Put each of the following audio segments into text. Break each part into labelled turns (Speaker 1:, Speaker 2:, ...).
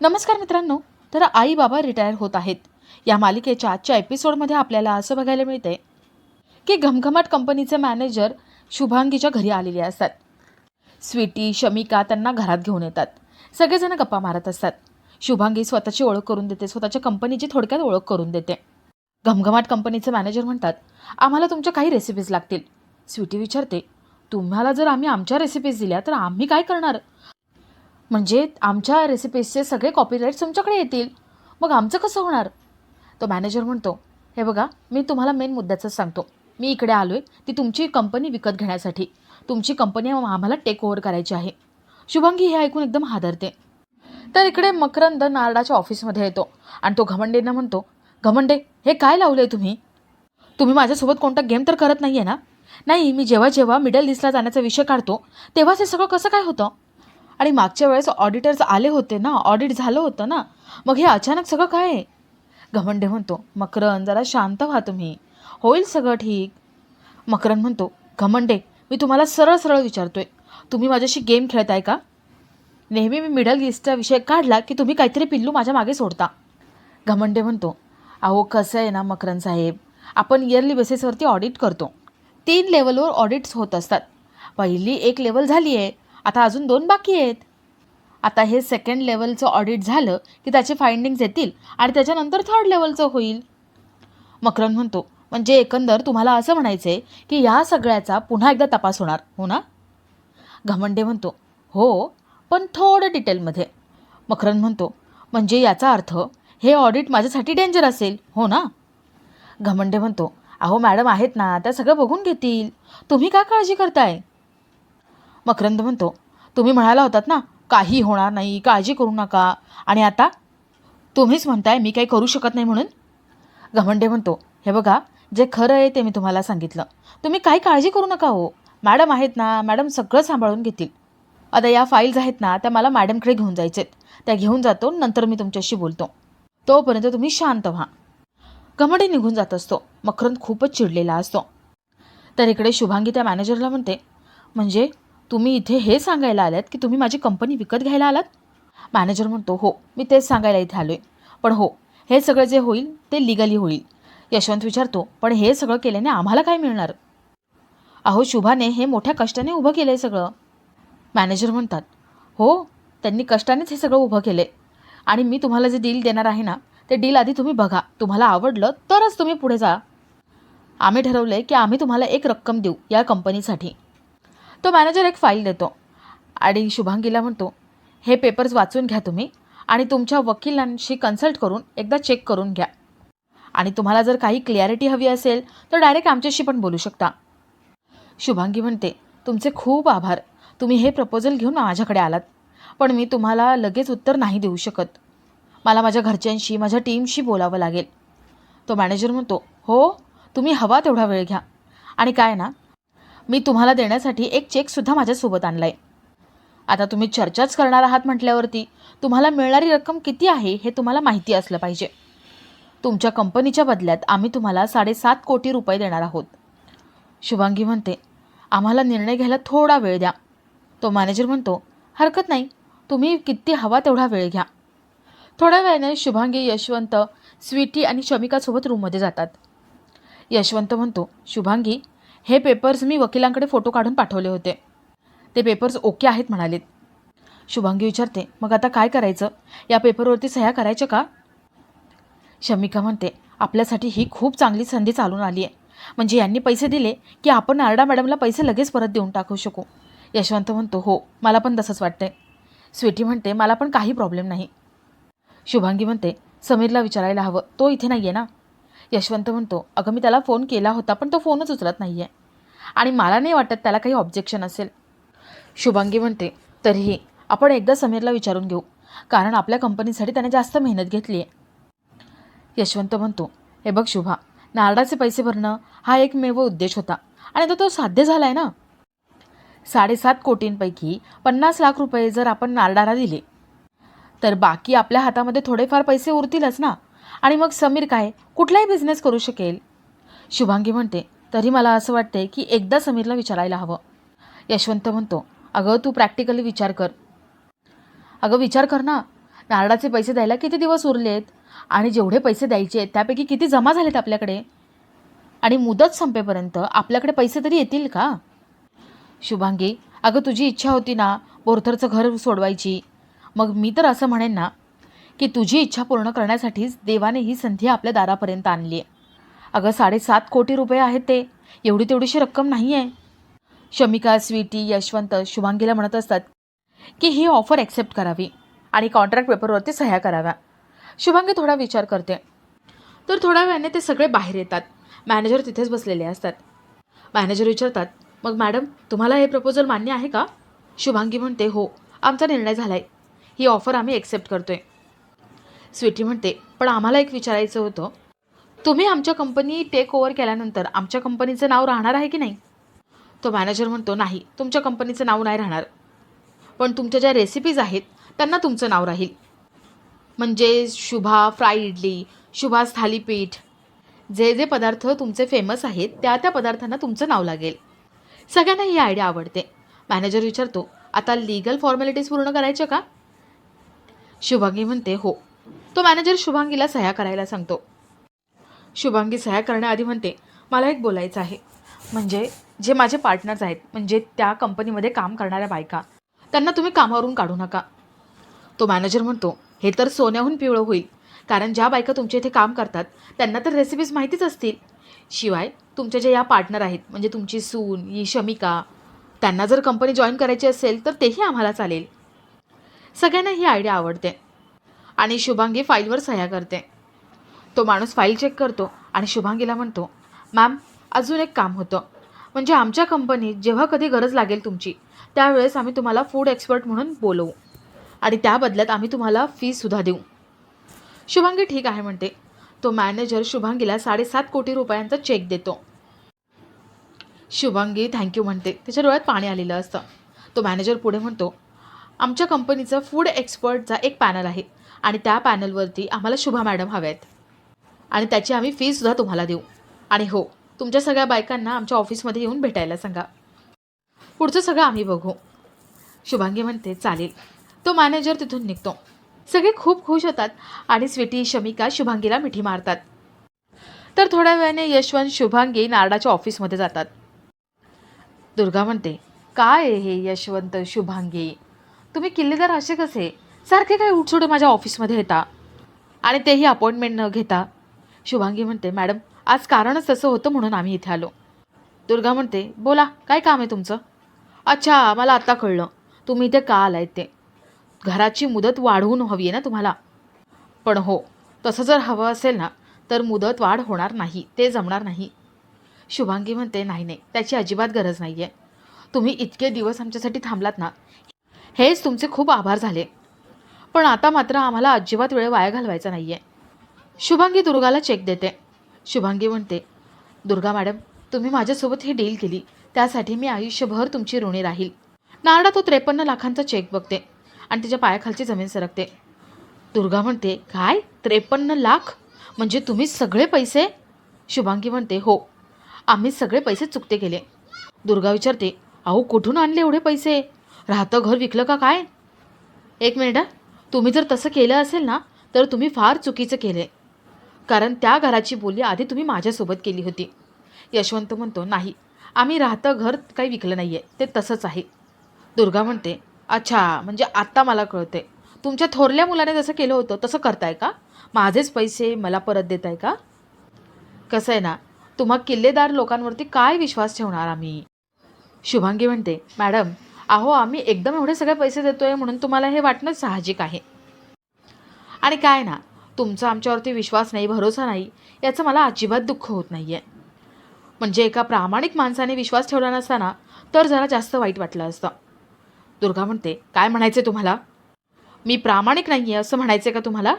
Speaker 1: नमस्कार मित्रांनो तर आई बाबा रिटायर होत आहेत. या मालिकेच्या आजच्या एपिसोडमध्ये आपल्याला असं बघायला मिळते की घमघमाट कंपनीचे मॅनेजर शुभांगीच्या घरी आलेले असतात. स्वीटी शमिका त्यांना घरात घेऊन येतात. सगळेजण गप्पा मारत असतात. शुभांगी स्वतःची ओळख करून देते स्वतःच्या कंपनीची थोडक्यात ओळख करून देते. घमघमाट कंपनीचे मॅनेजर म्हणतात आम्हाला तुमच्या काही रेसिपीज लागतील. स्वीटी विचारते तुम्हाला जर आम्ही आमच्या रेसिपीज दिल्या तर आम्ही काय करणार? म्हणजे आमच्या रेसिपीजचे सगळे कॉपीराईट्स तुमच्याकडे येतील. मग आमचं कसं होणार? तो मॅनेजर म्हणतो हे बघा मी तुम्हाला मेन मुद्द्याचं सांगतो. मी इकडे आलो आहे ती तुमची कंपनी विकत घेण्यासाठी. तुमची कंपनी आम्हाला टेक ओव्हर करायची आहे. शुभांगी हे ऐकून एकदम हादरते. तर इकडे मकरंद नारडाच्या ऑफिसमध्ये येतो आणि तो घमंडेंना म्हणतो घमंडे हे काय लावलं आहे तुम्ही? तुम्ही माझ्यासोबत कोणता गेम तर करत नाही आहे ना? नाही मी जेव्हा जेव्हा मिडल ईस्टला जाण्याचा विषय काढतो तेव्हाच हे सगळं कसं काय होतं? आणि मागच्या वेळेस ऑडिटर्स आले होते ना ऑडिट झालं होतं ना मग हे अचानक सगळं काय आहे? घमंडे म्हणतो मकरन जरा शांत व्हा तुम्ही. होईल सगळं ठीक. मकरन म्हणतो घमंडे मी तुम्हाला सरळ सरळ विचारतोय. तुम्ही माझ्याशी गेम खेळताय का? नेहमी मी मिडल ईस्टचा विषय काढला की तुम्ही काहीतरी पिल्लू माझ्या मागे सोडता. घमंडे म्हणतो अहो कसं आहे ना मकरन साहेब आपण इयरली बेसिसवरती ऑडिट करतो. तीन लेवलवर ऑडिट्स होत असतात. पहिली एक लेवल झाली आहे आता अजून दोन बाकी आहेत. आता हे सेकंड लेवलचं ऑडिट झालं की त्याचे फाइंडिंग्स येतील आणि त्याच्यानंतर थर्ड लेवलचं होईल. मकरन म्हणतो म्हणजे एकंदर तुम्हाला असं म्हणायचं आहे की ह्या सगळ्याचा पुन्हा एकदा तपास होणार हो ना? घमंडे म्हणतो हो पण थोडं डिटेलमध्ये मकरन म्हणतो म्हणजे याचा अर्थ हे ऑडिट माझ्यासाठी डेंजर असेल हो ना? घमंडे म्हणतो अहो मॅडम आहेत ना त्या सगळं बघून घेतील. तुम्ही का काळजी करताय? मकरंद म्हणतो तुम्ही म्हणाला होतात ना काही होणार नाही काळजी करू नका. आणि आता? तुम्हीच म्हणताय मी काही करू शकत नाही म्हणून? घमंडे म्हणतो हे बघा जे खरं आहे ते मी तुम्हाला सांगितलं. तुम्ही काही काळजी करू नका हो. मॅडम आहेत ना मॅडम सगळं सांभाळून घेतील. आता या फाईल्स आहेत ना त्या मला मॅडमकडे घेऊन जायचेत. त्या घेऊन जातो नंतर मी तुमच्याशी बोलतो. तोपर्यंत तुम्ही शांत व्हा. घमंडे निघून जात असतो. मकरंद खूपच चिडलेला असतो. तर इकडे शुभांगी त्या मॅनेजरला म्हणते म्हणजे तुम्ही इथे हे सांगायला आलात की तुम्ही माझी कंपनी विकत घ्यायला आलात? मॅनेजर म्हणतो हो मी तेच सांगायला इथे आलो आहे पण हो हे सगळं जे होईल ते लिगली होईल. यशवंत विचारतो पण हे सगळं केल्याने आम्हाला काय मिळणार? अहो शुभाने हे मोठ्या कष्टाने उभं केलं आहे सगळं. मॅनेजर म्हणतात हो त्यांनी कष्टानेच हे सगळं उभं केलं आहे आणि मी तुम्हाला जे डील देणार आहे ना ते डील आधी तुम्ही बघा. तुम्हाला आवडलं तरच तुम्ही पुढे जा. आम्ही ठरवलं आहे की आम्ही तुम्हाला एक रक्कम देऊ या कंपनीसाठी तो मॅनेजर एक फाईल देतो. आणि शुभांगीला म्हणतो हे पेपर्स वाचून घ्या तुम्ही आणि तुमच्या वकिलांशी कन्सल्ट करून एकदा चेक करून घ्या. आणि तुम्हाला जर काही क्लिअरिटी हवी असेल तर डायरेक्ट आमच्याशी पण बोलू शकता. शुभांगी म्हणते तुमचे खूप आभार. तुम्ही हे प्रपोजल घेऊन माझ्याकडे आलात. पण मी तुम्हाला लगेच उत्तर नाही देऊ शकत. मला माझ्या घरच्यांशी माझ्या टीमशी बोलावं लागेल. तो मॅनेजर म्हणतो हो तुम्ही हवा तेवढा वेळ घ्या. आणि काय ना मी तुम्हाला देण्यासाठी एक चेकसुद्धा माझ्यासोबत आणला आहे आता तुम्ही चर्चाच करणार आहात म्हटल्यावरती तुम्हाला मिळणारी रक्कम किती आहे हे तुम्हाला माहिती असलं पाहिजे. तुमच्या कंपनीच्या बदल्यात आम्ही तुम्हाला साडेसात कोटी रुपये देणार आहोत. शुभांगी म्हणते आम्हाला निर्णय घ्यायला थोडा वेळ द्या. तो मॅनेजर म्हणतो हरकत नाही तुम्ही किती हवा तेवढा वेळ घ्या. थोड्या वेळाने शुभांगी यशवंत स्वीटी आणि शमिकासोबत रूममध्ये जातात. यशवंत म्हणतो शुभांगी हे पेपर्स मी वकिलांकडे फोटो काढून पाठवले होते. ते पेपर्स ओके आहेत म्हणालेत. शुभांगी विचारते मग आता काय करायचं? या पेपरवरती सह्या करायच्या का? शमिका म्हणते आपल्यासाठी ही खूप चांगली संधी चालून आली आहे. म्हणजे यांनी पैसे दिले की आपण आरडा मॅडमला पैसे लगेच परत देऊन टाकू शकू. यशवंत म्हणतो हो मला पण तसंच वाटतंय. स्वीटी म्हणते मला पण काही प्रॉब्लेम नाही. शुभांगी म्हणते समीरला विचारायला हवं. तो इथे नाही आहे ना? यशवंत म्हणतो अगं मी त्याला फोन केला होता पण तो फोनच उचलत नाही आहे आणि मला नाही वाटत त्याला काही ऑब्जेक्शन असेल. शुभांगी म्हणते तरीही आपण एकदा समीरला विचारून घेऊ कारण आपल्या कंपनीसाठी त्याने जास्त मेहनत घेतली आहे यशवंत म्हणतो हे बघ शुभा नारळाचे पैसे भरणं हा एकमेव उद्देश होता आणि तो तो साध्य झाला आहे ना? साडेसात कोटींपैकी पन्नास लाख रुपये जर आपण नारडाला दिले तर बाकी आपल्या हातामध्ये थोडेफार पैसे उरतीलच ना? आणि मग समीर काय? कुठलाही बिझनेस करू शकेल. शुभांगी म्हणते तरी मला असं वाटते की एकदा समीरला विचारायला हवं. यशवंत म्हणतो अगं तू प्रॅक्टिकली विचार कर. अगं विचार कर ना. नारळाचे पैसे द्यायला किती दिवस उरलेत? आणि जेवढे पैसे द्यायचे आहेत त्यापैकी किती जमा झालेत आपल्याकडे? आणि मुदत संपेपर्यंत आपल्याकडे पैसे तरी येतील का? शुभांगी अगं तुझी इच्छा होती ना बोरथरचं घर सोडवायची. मग मी तर असं म्हणेन ना की तुझी इच्छा पूर्ण करण्यासाठीच देवाने ही संधी आपल्या दारापर्यंत आणली आहे अगं साडेसात कोटी रुपये आहेत ते. एवढी तेवढीशी रक्कम नाही आहे शमिका स्वीटी यशवंत शुभांगीला म्हणत असतात की ही ऑफर ॲक्सेप्ट करावी आणि कॉन्ट्रॅक्ट पेपरवरती सह्या कराव्या. शुभांगी थोडा विचार करते. तर थोड्या वेळाने ते सगळे बाहेर येतात. मॅनेजर तिथेच बसलेले असतात. मॅनेजर विचारतात मग मॅडम तुम्हाला हे प्रपोजल मान्य आहे का? शुभांगी म्हणते हो आमचा निर्णय झाला आहे ही ऑफर आम्ही ॲक्सेप्ट करतो आहे स्वीटी म्हणते पण आम्हाला एक विचारायचं होतं. तुम्ही आमच्या कंपनी टेक ओव्हर केल्यानंतर आमच्या कंपनीचं नाव राहणार आहे की नाही? तो मॅनेजर म्हणतो नाही तुमच्या कंपनीचं नाव नाही राहणार. पण तुमच्या ज्या रेसिपीज आहेत त्यांना तुमचं नाव राहील. म्हणजे शुभा फ्राय इडली शुभास थालीपीठ जे जे पदार्थ तुमचे फेमस आहेत त्या त्या पदार्थांना तुमचं नाव लागेल. सगळ्यांना ही आयडिया आवडते. मॅनेजर विचारतो आता लिगल फॉर्मॅलिटीज पूर्ण करायच्या का? शुभांगी म्हणते हो. तो मॅनेजर शुभांगीला सह्या करायला सांगतो. शुभांगी सह्या करण्याआधी म्हणते मला एक बोलायचं आहे. म्हणजे जे माझे पार्टनर्स आहेत म्हणजे त्या कंपनीमध्ये काम करणाऱ्या बायका त्यांना तुम्ही कामावरून काढू नका. तो मॅनेजर म्हणतो हे तर सोन्याहून पिवळं होईल. कारण ज्या बायका तुमच्या इथे काम करतात त्यांना तर रेसिपीज माहितीच असतील. शिवाय तुमच्या ज्या या पार्टनर आहेत म्हणजे तुमची सून ही शमिका त्यांना जर कंपनी जॉईन करायची असेल तर तेही आम्हाला चालेल. सगळ्यांना ही आयडिया आवडते. आणि शुभांगी फाईलवर सह्या करते. तो माणूस फाईल चेक करतो आणि शुभांगीला म्हणतो मॅम अजून एक काम होतं. म्हणजे आमच्या कंपनीत जेव्हा कधी गरज लागेल तुमची त्यावेळेस आम्ही तुम्हाला फूड एक्सपर्ट म्हणून बोलवू. आणि त्या बदल्यात आम्ही तुम्हाला फीसुद्धा देऊ. शुभांगी ठीक आहे म्हणते. तो मॅनेजर शुभांगीला साडेसात कोटी रुपयांचा चेक देतो. शुभांगी थँक्यू म्हणते. त्याच्या डोळ्यात पाणी आलेलं असतं. तो मॅनेजर पुढे म्हणतो आमच्या कंपनीचा फूड एक्सपर्टचा एक पॅनल आहे. आणि त्या पॅनलवरती आम्हाला शुभा मॅडम हव्या आहेत आणि त्याची आम्ही फीसुद्धा तुम्हाला देऊ. आणि हो तुमच्या सगळ्या बायकांना आमच्या ऑफिसमध्ये येऊन भेटायला सांगा. पुढचं सगळं आम्ही बघू. शुभांगी म्हणते चालेल. तो मॅनेजर तिथून निघतो. सगळे खूप खुश होतात आणि स्वीटी शमिका शुभांगीला मिठी मारतात. तर थोड्या वेळाने यशवंत शुभांगी नारडाच्या ऑफिसमध्ये जातात. दुर्गा म्हणते काय आहे हे यशवंत शुभांगी? तुम्ही किल्लेदार असे कसे? सारखे काय उठसुटे माझ्या ऑफिसमध्ये येता? आणि तेही अपॉइंटमेंट न घेता. शुभांगी म्हणते मॅडम आज कारणच तसं होतं म्हणून आम्ही इथे आलो. दुर्गा म्हणते बोला काय काम आहे तुमचं? अच्छा मला आत्ता कळलं. तुम्ही इथे का आलाय ते? घराची मुदत वाढवून हवी आहे ना तुम्हाला? पण हो तसं जर हवं असेल ना तर मुदत वाढ होणार नाही ते जमणार नाही. शुभांगी म्हणते नाही नाही त्याची अजिबात गरज नाही आहे तुम्ही इतके दिवस आमच्यासाठी थांबलात ना हेच तुमचे खूप आभार झाले. पण आता मात्र आम्हाला अजिबात वेळ वाया घालवायचा नाही आहे शुभांगी दुर्गाला चेक देते. शुभांगी म्हणते दुर्गा मॅडम तुम्ही माझ्यासोबत ही डील केली. त्यासाठी मी आयुष्यभर तुमची ऋणी राहील. नारडा तो त्रेपन्न लाखांचा चेक बघते आणि तिच्या पायाखालची जमीन सरकते. दुर्गा म्हणते काय? त्रेपन्न लाख? म्हणजे तुम्ही सगळे पैसे? शुभांगी म्हणते हो आम्ही सगळे पैसे चुकते केले. दुर्गा विचारते अहो कुठून आणले एवढे पैसे? राहतं घर विकलं का काय? एक मिनिट तुम्ही जर तसं केलं असेल ना तर तुम्ही फार चुकीचं केले कारण त्या घराची बोली आधी तुम्ही माझ्यासोबत केली होती. यशवंत म्हणतो नाही आम्ही राहतं घर काही विकलं नाही आहे ते तसंच आहे. दुर्गा म्हणते अच्छा म्हणजे आत्ता मला कळते तुमच्या थोरल्या मुलाने जसं केलं होतं तसं करताय का? माझेच पैसे मला परत देताय का? कसं आहे ना तुम्हा किल्लेदार लोकांवरती काय विश्वास ठेवणार आम्ही? शुभांगी म्हणते मॅडम अहो आम्ही एकदम एवढे सगळे पैसे देतोय म्हणून तुम्हाला हे वाटणं साहजिक आहे. आणि काय ना तुमचा आमच्यावरती विश्वास नाही भरोसा नाही याचं मला अजिबात दुःख होत नाही आहे म्हणजे एका प्रामाणिक माणसाने विश्वास ठेवला नसताना तर जरा जास्त वाईट वाटलं असतं. दुर्गा म्हणते काय म्हणायचे तुम्हाला? मी प्रामाणिक नाही आहे असं म्हणायचं का तुम्हाला?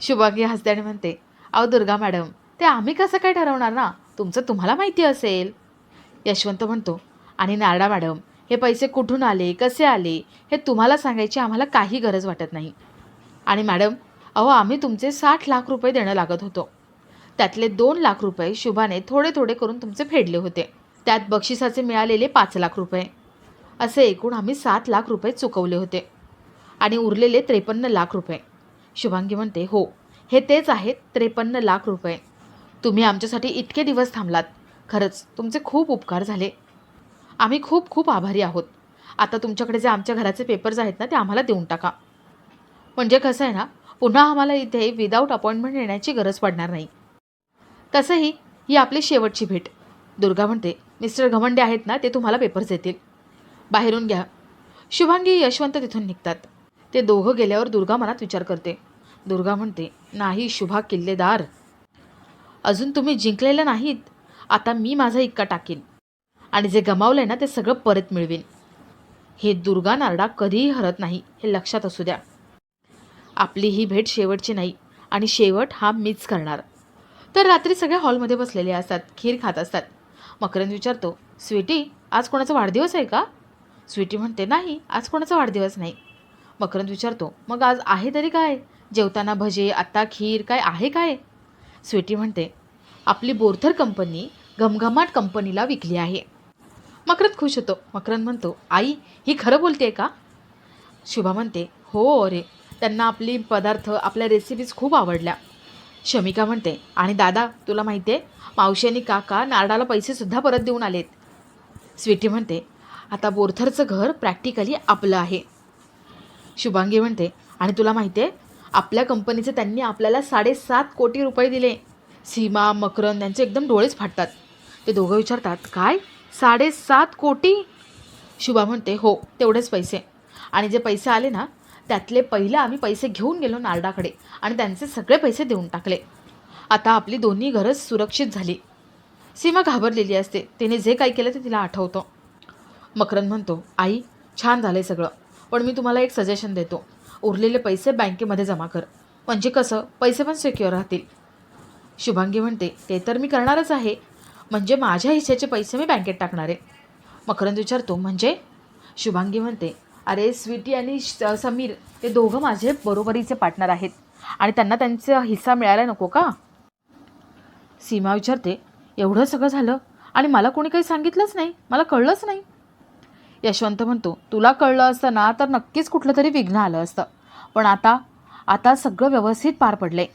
Speaker 1: शुभांगी हसत्याने म्हणते अहो दुर्गा मॅडम ते आम्ही कसं काय ठरवणार ना? तुमचं तुम्हाला माहिती असेल. यशवंत म्हणतो आणि नारडा मॅडम हे पैसे कुठून आले कसे आले हे तुम्हाला सांगायची आम्हाला काही गरज वाटत नाही. आणि मॅडम अहो आम्ही तुमचे साठ लाख रुपये देणं लागत होतो. त्यातले दोन लाख रुपये शुभाने थोडे थोडे करून तुमचे फेडले होते. त्यात बक्षिसाचे मिळालेले पाच लाख रुपये. असे एकूण आम्ही सात लाख रुपये चुकवले होते. आणि उरलेले त्रेपन्न लाख रुपये. शुभांगी म्हणते हो हे तेच आहेत त्रेपन्न लाख रुपये. तुम्ही आमच्यासाठी इतके दिवस थांबलात. खरंच तुमचे खूप उपकार झाले. आम्ही खूप खूप आभारी आहोत. आता तुमच्याकडे जे आमच्या घराचे पेपर्स आहेत ना ते आम्हाला देऊन टाका. म्हणजे कसं आहे ना पुन्हा आम्हाला इथे विदाऊट अपॉइंटमेंट येण्याची गरज पडणार नाही. तसंही ही आपली शेवटची भेट. दुर्गा म्हणते मिस्टर घमंडे आहेत ना ते तुम्हाला पेपर्स देतील. बाहेरून घ्या. शुभांगी यशवंत तिथून निघतात. ते दोघं गेल्यावर दुर्गा मनात विचार करते. दुर्गा म्हणते नाही शुभा किल्लेदार. अजून तुम्ही जिंकलेलं नाहीत. आता मी माझा इक्का टाकीन. आणि जे गमावलंय ना ते सगळं परत मिळवीन. हे दुर्गा नारडा कधीही हरत नाही हे लक्षात असू द्या. आपली ही भेट शेवटची नाही आणि शेवट हा मीच करणार. तर रात्री सगळे हॉलमध्ये बसलेले असतात खीर खात असतात. मकरंद विचारतो स्वीटी आज कोणाचा वाढदिवस आहे का? स्वीटी म्हणते नाही आज कोणाचा वाढदिवस नाही. मकरंद विचारतो मग आज आहे तरी काय? जेवताना भजे आत्ता खीर काय आहे काय? स्वीटी म्हणते आपली बोरथर कंपनी घमघमाट कंपनीला विकली आहे. मकरंद खुश होतो. मकरंद म्हणतो आई ही खरं बोलते का? शुभा म्हणते हो अरे त्यांना आपली पदार्थ आपल्या रेसिपीज खूप आवडल्या. शमिका म्हणते आणि दादा तुला माहिती आहे मावशी आणि काका नारडाला पैसेसुद्धा परत देऊन आलेत. स्वीटी म्हणते आता बोरथरचं घर प्रॅक्टिकली आपलं आहे. शुभांगी म्हणते आणि तुला माहिती आहे आपल्या कंपनीचे त्यांनी आपल्याला साडेसात कोटी रुपये दिले. सीमा मकरंद यांचे एकदम डोळेच फाटतात. ते दोघं विचारतात काय? साडेसात कोटी शुभा म्हणते हो तेवढेच पैसे. आणि जे पैसे आले ना त्यातले पहिले आम्ही पैसे घेऊन गेलो नारडाकडे आणि त्यांचे सगळे पैसे देऊन टाकले. आता आपली दोन्ही घरं सुरक्षित झाली. सीमा घाबरलेली असते. तिने जे काही केलं ते तिला आठवतं. मकरंद म्हणतो आई छान झालं आहे सगळं पण मी तुम्हाला एक सजेशन देतो. उरलेले पैसे बँकेमध्ये जमा कर. म्हणजे कसं? पैसे पण सिक्युअर राहतील. शुभांगी म्हणते ते तर मी करणारच आहे म्हणजे माझ्या हिश्श्याचे पैसे मी बँकेत टाकणार आहे. मकरंद विचारतो म्हणजे? शुभांगी म्हणते अरे स्वीटी आणि श- समीर हे दोघं माझे बरोबरीचे पार्टनर आहेत आणि त्यांना त्यांचा हिस्सा मिळायला नको का? सीमा विचारते एवढं सगळं झालं आणि मला कोणी काही सांगितलंच नाही? मला कळलंच नाही. यशवंत म्हणतो तुला कळलं असतं ना तर नक्कीच कुठलं तरी विघ्न आलं असतं. पण आता आता सगळं व्यवस्थित पार पडलंय.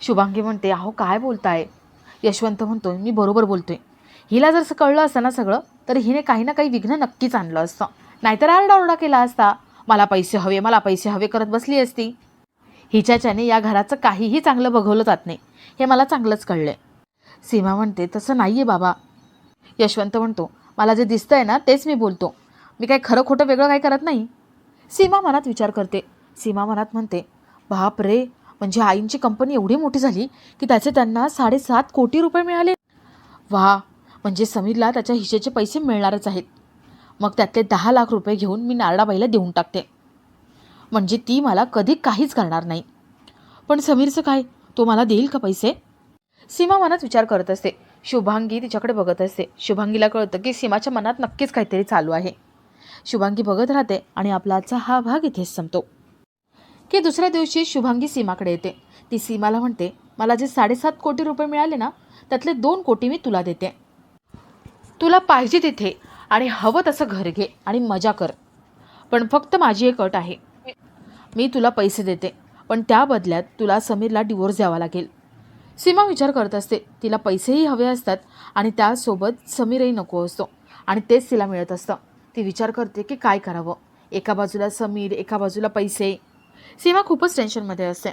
Speaker 1: शुभांगी म्हणते अहो काय बोलताय? यशवंत म्हणतो मी बरोबर बोलतोय. हिला जर कळलं असतं ना सगळं तर हिने काही ना काही विघ्न नक्कीच आणलं असतं. नाहीतर आरडाओरडा केला असता. मला पैसे हवे मला पैसे हवे करत बसली असती. हिच्याच्याने या घराचं काहीही चांगलं बघवलं जात नाही. हे मला चांगलंच कळलंय. सीमा म्हणते तसं नाही आहे बाबा. यशवंत म्हणतो मला जे दिसतंय ना तेच मी बोलतो. मी काही खरं खोटं वेगळं काही करत नाही. सीमा मनात विचार करते. सीमा मनात म्हणते बाप रे म्हणजे आईंची कंपनी एवढी मोठी झाली की त्याचे त्यांना साडेसात कोटी रुपये मिळाले. वा म्हणजे समीरला त्याच्या हिशेचे पैसे मिळणारच आहेत. मग त्यातले दहा लाख रुपये घेऊन मी नारडाबाईला देऊन टाकते. म्हणजे ती मला कधी काहीच करणार नाही. पण समीरचं काय? तो मला देईल का पैसे? सीमा मनात विचार करत असते. शुभांगी तिच्याकडे बघत असते. शुभांगीला कळतं की सीमाच्या मनात नक्कीच काहीतरी चालू आहे. शुभांगी बघत राहते आणि आपला आजचा हा भाग इथेच संपतो. की दुसऱ्या दिवशी शुभांगी सीमाकडे येते. ती सीमाला म्हणते मला जे साडेसात कोटी रुपये मिळाले ना त्यातले दोन कोटी मी तुला देते. तुला पाहिजे तिथे आणि हवं तसं घर घे आणि मजा कर. पण फक्त माझी एक अट आहे. मी तुला पैसे देते पण त्या बदल्यात तुला समीरला डिवोर्स द्यावा लागेल. सीमा विचार करत असते तिला पैसेही हवे असतात आणि त्यासोबत समीरही नको असतो आणि तेच तिला मिळत असतं. ती विचार करते की काय करावं? एका बाजूला समीर एका बाजूला पैसे. सीमा खूपच टेन्शनमध्ये असते